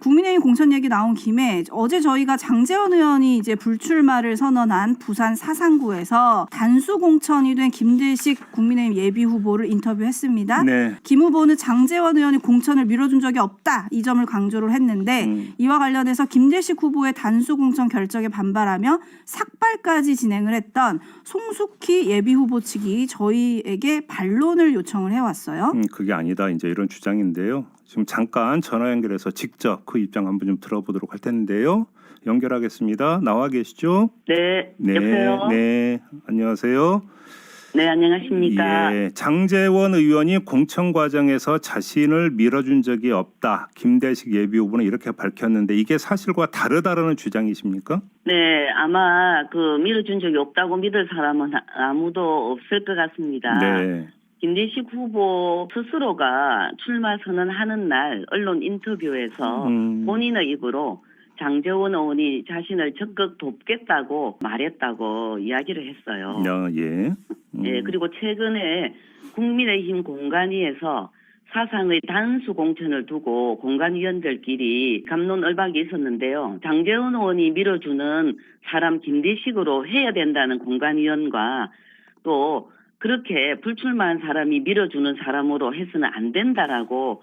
국민의힘 공천 얘기 나온 김에 어제 저희가 장재원 의원이 이제 불출마를 선언한 부산 사상구에서 단수 공천이 된 김대식 국민의힘 예비 후보를 인터뷰했습니다. 네. 김 후보는 장재원 의원이 공천을 밀어준 적이 없다 이 점을 강조를 했는데 음. 이와 관련해서 김대식 후보의 단수 공천 결정에 반발하며 삭발까지 진행을 했던 송숙희 예비 후보 측이 저희에게 반론을 요청을 해왔어요. 음, 그게 아니다. 이제 이런 주장인데요. 지금 잠깐 전화 연결해서 직접 그 입장 한번 좀 들어보도록 할 텐데요. 연결하겠습니다. 나와 계시죠? 네, 네. 여보세요. 네. 네. 안녕하세요. 안녕하십니까. 예. 장재원 의원이 공천 과정에서 자신을 밀어준 적이 없다. 김대식 예비 후보는 이렇게 밝혔는데 이게 사실과 다르다라는 주장이십니까? 네, 아마 그 밀어준 적이 없다고 믿을 사람은 아- 아무도 없을 것 같습니다. 네. 김대식 후보 스스로가 출마 선언하는 날 언론 인터뷰에서 음. 본인의 입으로 장재원 의원이 자신을 적극 돕겠다고 말했다고 이야기를 했어요. 야, 예. 음. 예, 그리고 최근에 국민의힘 공간위에서 사상의 단수 공천을 두고 공간위원들끼리 감론 을박이 있었는데요. 장재원 의원이 밀어주는 사람 김대식으로 해야 된다는 공간위원과 또 그렇게 불출마한 사람이 밀어주는 사람으로 해서는 안 된다라고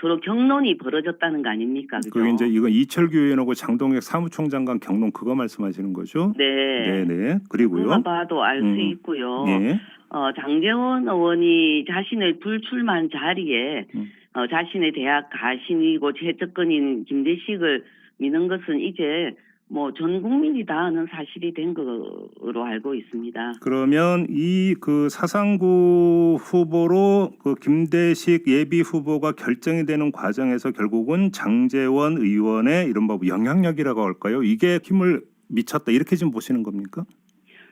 서로 경론이 벌어졌다는 거 아닙니까? 그죠? 그 이제 이건 이철규 의원하고 장동혁 사무총장 간 경론 그거 말씀하시는 거죠? 네. 네, 그리고요. 누가 봐도 알수 음. 있고요. 예. 어, 장재원 의원이 자신의 불출마한 자리에 음. 어, 자신의 대학 가신이고 최측근인 김대식을 미는 것은 이제 뭐 전 국민이 다 아는 사실이 된 거로 알고 있습니다. 그러면 이 그 사상구 후보로 그 김대식 예비 후보가 결정이 되는 과정에서 결국은 장재원 의원의 이른바 영향력이라고 할까요? 이게 힘을 미쳤다 이렇게 좀 보시는 겁니까?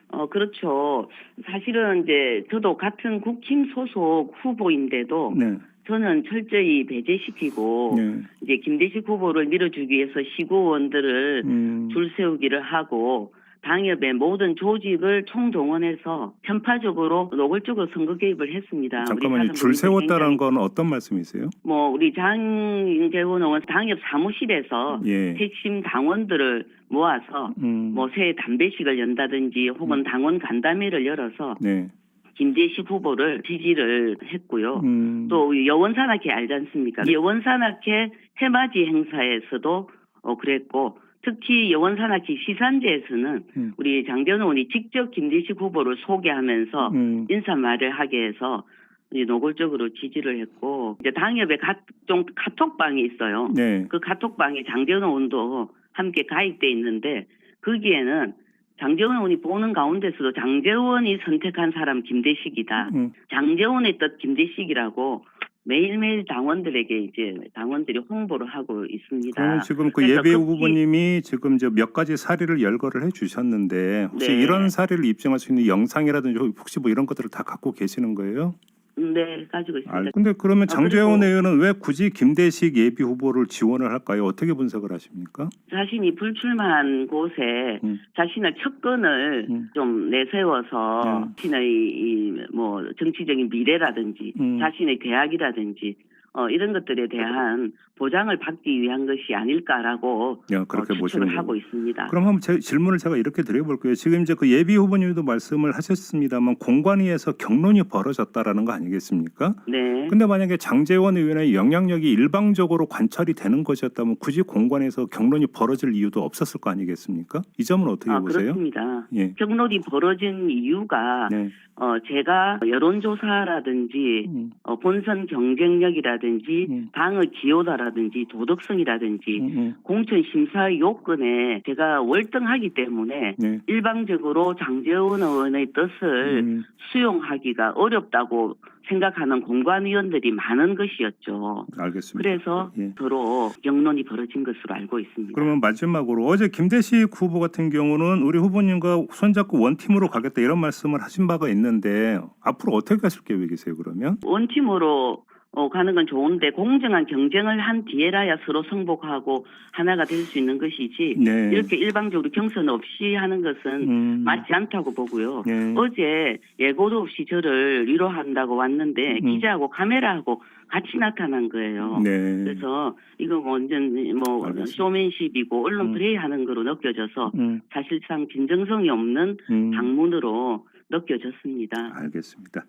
어, 그렇죠. 사실은 이제 저도 같은 국힘 소속 후보인데도 네. 저는 철저히 배제시키고 네. 이제 김대식 후보를 밀어주기 위해서 시구원들을 음. 줄 세우기를 하고 당협의 모든 조직을 총동원해서 편파적으로 노골적으로 선거 개입을 했습니다. 잠깐만요. 줄 세웠다는 건 어떤 말씀이세요? 뭐 우리 장재원 의원 당협 사무실에서 예. 핵심 당원들을 모아서 음. 뭐새 담배식을 연다든지 혹은 당원 간담회를 열어서 네. 김대식 후보를 지지를 했고요. 음. 또 여원산악회 알지 않습니까? 여원산악회 해맞이 행사에서도 어, 그랬고 특히 여원산악회 시산제에서는 음. 우리 장전 의원이 직접 김대식 후보를 소개하면서 음. 인사말을 하게 해서 이제 노골적으로 지지를 했고 이제 당협에 각종 카톡방이 있어요. 네. 그 카톡방에 장재원 의원도 함께 가입돼 있는데 거기에는 장재원 의원이 보는 가운데서도 장재원이 선택한 사람 김대식이다. 음. 장재원의 뜻 김대식이라고 매일매일 당원들에게 이제 당원들이 홍보를 하고 있습니다. 그러면 지금 그 예비 특히- 후보님이 지금 이제 몇 가지 사례를 열거를 해 주셨는데 혹시 네. 이런 사례를 입증할 수 있는 영상이라든지 혹시 뭐 이런 것들을 다 갖고 계시는 거예요? 네, 가지고 있습니다. 알. 근데 그러면 아, 장재원 그리고- 의원은 왜 굳이 김대식 예비 후보를 지원을 할까요? 어떻게 분석을 하십니까? 자신이 불출마한 곳에 음. 자신의 척근을 음. 좀 내세워서 음. 자신의 이 뭐 정치적인 미래라든지 음. 자신의 대학이라든지 어, 이런 것들에 대한 보장을 받기 위한 것이 아닐까라고 야, 그렇게 어, 추측을. 하고 있습니다. 그럼 한번 제 질문을 제가 이렇게 드려볼게요. 지금 이제 그 예비 후보님도 말씀을 하셨습니다만 공관위에서 경론이 벌어졌다라는 거 아니겠습니까? 네. 근데 만약에 장재원 의원의 영향력이 일방적으로 관찰이 되는 것이었다면 굳이 공관에서 경론이 벌어질 이유도 없었을 거 아니겠습니까? 이 점은 어떻게 아, 보세요? 그렇습니다. 예. 경론이 벌어진 이유가 네. 어, 제가 여론조사라든지 음, 어, 본선 경쟁력이라든지 음. 당의 기여도라든지 도덕성이라든지 음, 음. 공천 심사 요건에 제가 월등하기 때문에 네. 일방적으로 장재원 의원의 뜻을 음, 수용하기가 어렵다고 생각하는 공관위원들이 많은 것이었죠. 알겠습니다. 그래서 예. 서로 경론이 벌어진 것으로 알고 있습니다. 그러면 마지막으로 어제 김대식 후보 같은 경우는 우리 후보님과 손잡고 원팀으로 가겠다 이런 말씀을 하신 바가 있는데 앞으로 어떻게 가실 계획이세요 그러면? 원팀으로 어, 가는 건 좋은데 공정한 경쟁을 한 뒤에라야 서로 승복하고 하나가 될 수 있는 것이지 네. 이렇게 일방적으로 경선 없이 하는 것은 음. 맞지 않다고 보고요. 네. 어제 예고도 없이 저를 위로한다고 왔는데 음. 기자하고 카메라하고 같이 나타난 거예요. 네. 그래서 이거 뭐 완전 뭐 알겠습니다. 쇼맨십이고 언론 음. 플레이하는 거로 느껴져서 음, 사실상 진정성이 없는 음. 방문으로 느껴졌습니다. 알겠습니다.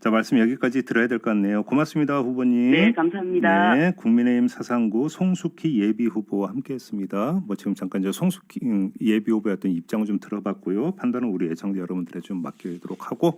자 말씀 여기까지 들어야 될 것 같네요. 고맙습니다, 후보님. 네, 감사합니다. 네, 국민의힘 사상구 송숙희 예비 후보와 함께했습니다. 뭐 지금 잠깐 저 송숙희 음, 예비 후보의 어떤 입장을 좀 들어봤고요. 판단은 우리 애청자 여러분들에 좀 맡기도록 하고